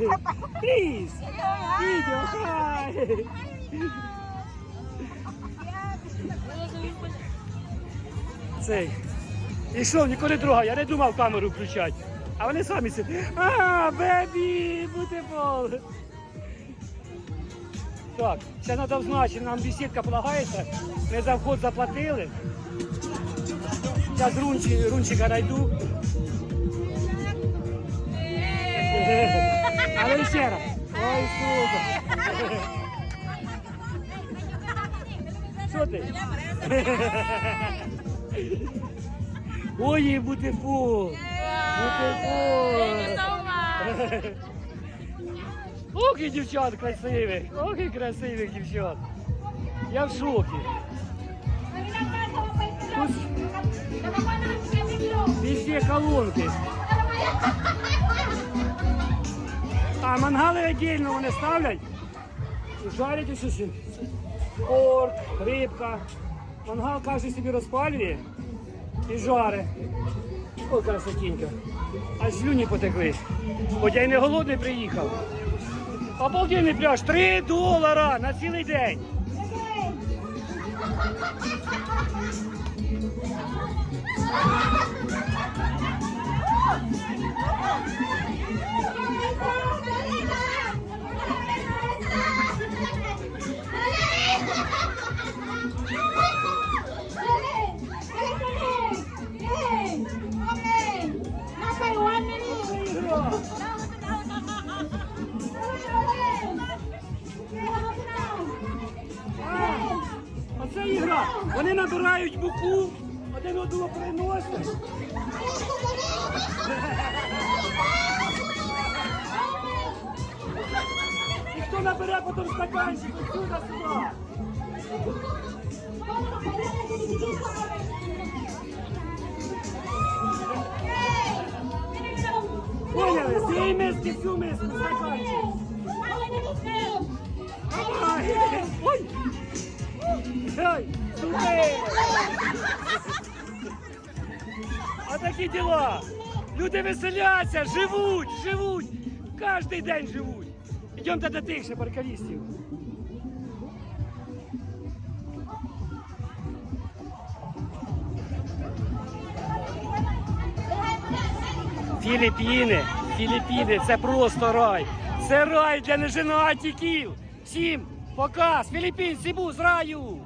Please. Video. Hi. Цей. І що, ніколи друга, я не думав камеру включати. А вони самі сидять. А, бебі, бутибол. Так, ще треба взначити, нам бесідка полагається. Ми за вход заплатили. Зараз рунчика знайду. Але ще раз. Ой, супер. Що ти? Ой, бутифул. Бутифул. Ох, і дівчат красивих. Ох, і красивих дівчат. Я в шокі. Везде колонки. А мангали віддільно вони ставлять. І жарять ще. Порк, рибка. Мангал кожен собі розпалює і жарить. Ой, красотінька. Аж слюні потекли. Хоч я й не голодний приїхав. Обалденний пляж, 3 долара на цілий день. Вони набирають муку, один одного приносять. І хто набере потім стаканчик, отсюда сюди. Поняли? Цієї миски всю миску стаканчик. А такі діла! Люди веселяться, живуть, живуть! Кожний день живуть! Йдемте до тих ще паркалістів. Філіппіни, Філіппіни, це просто рай. Це рай для неженатіків. Всім показ. Філіппін, Сібу з раю.